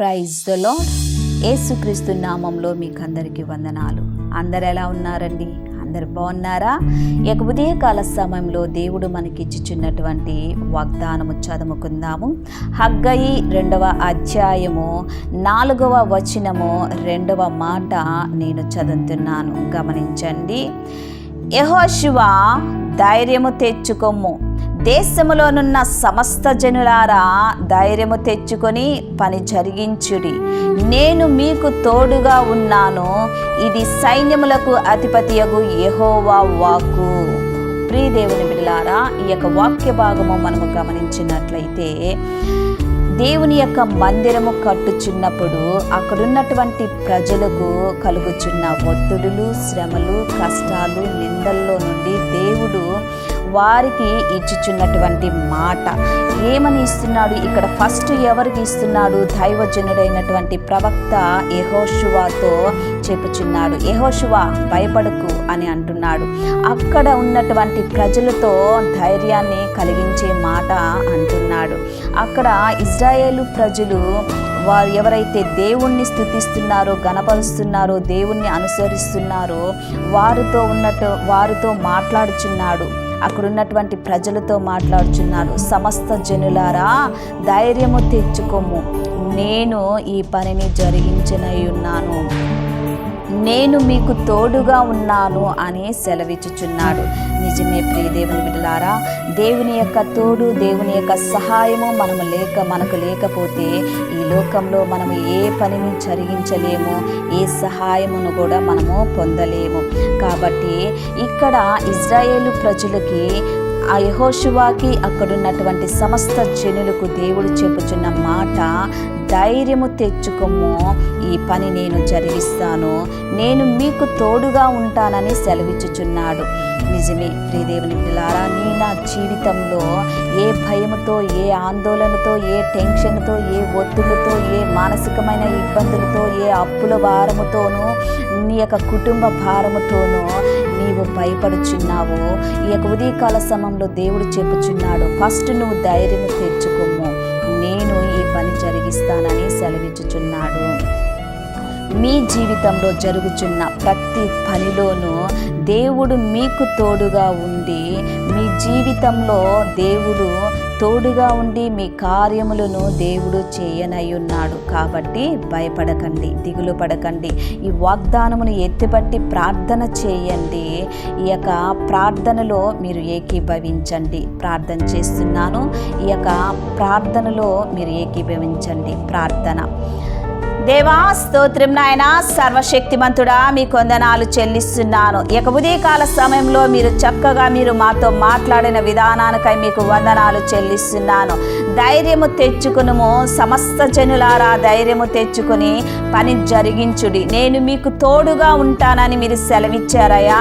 Praise the lord యేసుక్రీస్తు నామంలో మీకు అందరికీ వందనాలు. అందరు ఎలా ఉన్నారండి? అందరు బాగున్నారా? ఇక ఉదయకాల సమయంలో దేవుడు మనకి ఇచ్చిచున్నటువంటి వాగ్దానము చదువుకుందాము. హగ్గయి రెండవ అధ్యాయము నాలుగవ వచనము రెండవ మాట నేను చదువుతున్నాను. గమనించండి. యహోశివ ధైర్యము తెచ్చుకొమ్ము. దేశములోనున్న సమస్త జనులారా ధైర్యము తెచ్చుకొని పని జరిగించుడి. నేను మీకు తోడుగా ఉన్నాను. ఇది సైన్యములకు అధిపతియగు యహోవా వాకు ప్రియదేవుని బిడ్డలారా ఈ యొక్క వాక్య భాగము మనము గమనించినట్లయితే దేవుని యొక్క మందిరము కట్టుచున్నప్పుడు అక్కడున్నటువంటి ప్రజలకు కలుగుచున్న ఒత్తిడులు శ్రమలు కష్టాలు నిందల్లో నుండి దేవుడు వారికి ఇచ్చుచున్నటువంటి మాట. ఏమని ఇస్తున్నాడు? ఇక్కడ ఫస్ట్ ఎవరికి ఇస్తున్నాడు? దైవజనుడైనటువంటి ప్రవక్త యహోషువాతో చెప్పుచున్నాడు. యహోషువా భయపడకు అని అంటున్నాడు. అక్కడ ఉన్నటువంటి ప్రజలతో ధైర్యాన్ని కలిగించే మాట అంటున్నాడు. అక్కడ ఇజ్రాయేలు ప్రజలు వారు ఎవరైతే దేవుణ్ణి స్థుతిస్తున్నారో గణపరుస్తున్నారో దేవుణ్ణి అనుసరిస్తున్నారో వారితో ఉన్నట్టు వారితో మాట్లాడుచున్నాడు. అక్కడ ఉన్నటువంటి ప్రజలతో మాట్లాడుచున్నాడు సమస్త జనులారా ధైర్యము తెచ్చుకోము. నేను ఈ పనిని జరిగించనై ఉన్నాను నేను మీకు తోడుగా ఉన్నాను అని సెలవిచ్చుచున్నాడు. నిజమే ప్రియ దేవుని బిడ్డలారా దేవుని యొక్క తోడు దేవుని యొక్క సహాయము మనము లేక మనకు లేకపోతే ఈ లోకంలో మనము ఏ పనిని జరిగించలేము ఏ సహాయమును కూడా మనము పొందలేము. కాబట్టి ఇక్కడ ఇజ్రాయేలు ప్రజలకి ఆ యహోశువాకి అక్కడున్నటువంటి సమస్త జనులకు దేవుడు చెప్పుచున్న మాట ధైర్యము తెచ్చుకోము. ఈ పని నేను జరిగిస్తాను. నేను మీకు తోడుగా ఉంటానని సెలవిచ్చుచున్నాడు. నిజమే ప్రియదేవుని పిల్లారా నీ నా జీవితంలో ఏ భయముతో ఏ ఆందోళనతో ఏ టెన్షన్తో ఏ ఒత్తిడితో ఏ మానసికమైన ఇబ్బందులతో ఏ అప్పుల భారముతోనూ నీ యొక్క కుటుంబ భారముతోనూ నీవు భయపడుచున్నావు. ఈ యొక్క ఉదయకాల సమయంలో దేవుడు చెప్పుచున్నాడు ఫస్ట్ నువ్వు ధైర్యం తెచ్చుకోము. పని జరిగిస్తానని సెలవిచ్చుచున్నాడు. మీ జీవితంలో జరుగుచున్న ప్రతి పనిలోనూ దేవుడు మీకు తోడుగా ఉండి మీ జీవితంలో దేవుడు తోడుగా ఉండి మీ కార్యములను దేవుడు చేయనై ఉన్నాడు కాబట్టి భయపడకండి దిగులు పడకండి. ఈ వాగ్దానమును ఎత్తిపట్టి ప్రార్థన చేయండి. ఈ యొక్క ప్రార్థనలో మీరు ఏకీభవించండి. ప్రార్థన చేస్తున్నాను. ఈ యొక్క ప్రార్థనలో మీరు ఏకీభవించండి. ప్రార్థన. దేవా స్తోత్రం నాయన సర్వశక్తిమంతుడా మీ కొందనాలు చెల్లిస్తున్నాను. ఇక ఉదయకాల సమయంలో మీరు చక్కగా మీరు మాతో మాట్లాడిన విధానానికై మీకు వందనాలు చెల్లిస్తున్నాను. ధైర్యము తెచ్చుకునుము. సమస్త జనులారా ధైర్యము తెచ్చుకుని పని జరిగించుడి. నేను మీకు తోడుగా ఉంటానని మీరు సెలవిచ్చారయ్యా.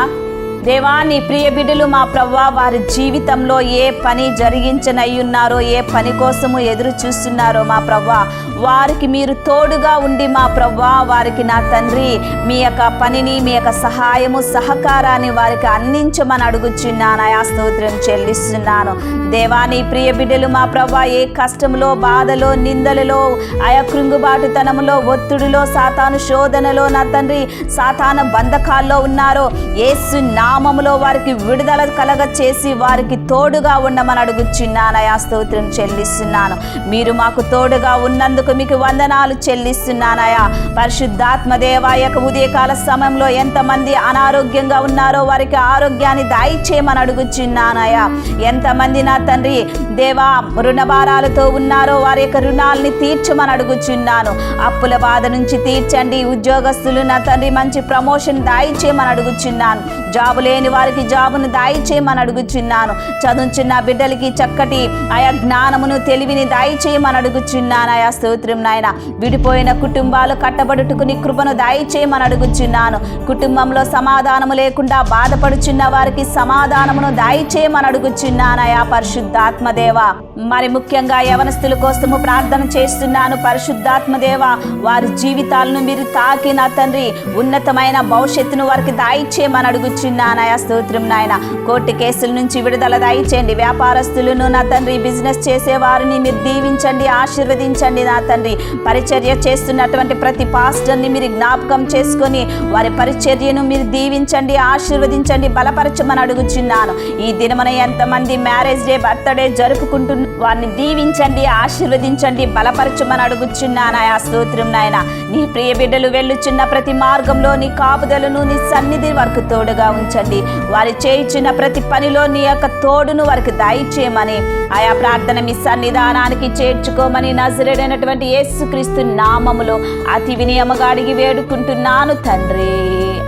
దేవా నీ ప్రియ బిడ్డలు మా ప్రవ్వా వారి జీవితంలో ఏ పని జరిగించనయ్యున్నారో ఏ పని కోసము ఎదురు చూస్తున్నారో మా ప్రవ్వా వారికి మీరు తోడుగా ఉండి మా ప్రవ్వా వారికి నా తండ్రి మీ యొక్క పనిని మీ యొక్క సహాయము సహకారాన్ని వారికి అందించమని అడుగుచున్నాను. ఆయా స్తోత్రం చెల్లిస్తున్నాను. దేవా నీ ప్రియ బిడ్డలు మా ప్రవ్వా ఏ కష్టంలో బాధలో నిందలలో ఆయా కృంగుబాటుతనములో ఒత్తిడిలో సాతాను శోధనలో నా తండ్రి సాతాన బంధకాల్లో ఉన్నారో ఏసు నామములో వారికి విడుదల కలగ చేసి వారికి తోడుగా ఉండమని అడుగుచున్నానయా స్తోత్రం చెల్లిస్తున్నాను. మీరు మాకు తోడుగా ఉన్నందుకు మీకు వందనాలు చెల్లిస్తున్నానయా పరిశుద్ధాత్మ దేవాయక ఉదయకాల సమయంలో ఎంతమంది అనారోగ్యంగా ఉన్నారో వారికి ఆరోగ్యాన్ని దయచేయమని అడుగుచున్నానయా ఎంతమంది నా తండ్రి దేవా రుణభారాలతో ఉన్నారో వారి యొక్క రుణాలని తీర్చమని అడుగుచున్నాను అప్పుల బాధ నుంచి తీర్చండి. ఉద్యోగస్తులు నా తండ్రి మంచి ప్రమోషన్ దయచేయమని అడుగుచున్నాను జాబులు లేని వారికి జాబును దయచేయమని అడుగుచున్నాను. చదువుచున్న బిడ్డలకి చక్కటి ఆయా జ్ఞానమును తెలివిని దయచేయమని అడుగుచున్నాను. ఆయా స్తోత్రం నాయన. విడిపోయిన కుటుంబాలు కట్టబడుటకు నీ కృపను దయచేయమని అడుగుచున్నాను. కుటుంబంలో సమాధానము లేకుండా బాధపడుచున్న వారికి సమాధానమును దయచేయమని అడుగుచున్నానయా పరిశుద్ధాత్మదేవ మరి ముఖ్యంగా యవనస్తుల కోసము ప్రార్థన చేస్తున్నాను పరిశుద్ధాత్మదేవ. వారి జీవితాలను మీరు తాకి నా తండ్రి ఉన్నతమైన భవిష్యత్తును వారికి దాయిచ్చేయమని అడుగుచున్నానయా స్తోత్రం నాయన. కోర్టు కేసుల నుంచి విడుదల దాయిచేయండి వ్యాపారస్తులను నా తండ్రి బిజినెస్ చేసే వారిని మీరు దీవించండి ఆశీర్వదించండి నా తండ్రి. పరిచర్య చేస్తున్నటువంటి ప్రతి పాస్టర్ని మీరు జ్ఞాపకం చేసుకొని వారి పరిచర్యను మీరు దీవించండి ఆశీర్వదించండి బలపరచమని అడుగుచున్నాను. ఈ దినమున ఎంతమంది మ్యారేజ్ డే బర్త్డే జరుపుకుంటున్న వారిని దీవించండి ఆశీర్వదించండి బలపరచమని అడుగుచున్నాను ఆ స్తోత్రం నాయన. నీ ప్రియ బిడ్డలు వెళ్ళుచున్న ప్రతి మార్గంలో నీ కాపుదలను నీ సన్నిధి వరకు తోడుగా ఉంచండి. వారి చేయుచున్న ప్రతి పనిలో నీ యొక్క తోడును వారికి దయచేయమని. ఆయా ప్రార్థన మీ సన్నిధానానికి చేర్చుకోమని నజరేడైనటువంటి యేసుక్రీస్తు నామములో అతి వినియమగా అడిగి వేడుకుంటున్నాను తండ్రి.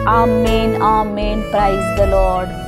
Amen amen. Praise the Lord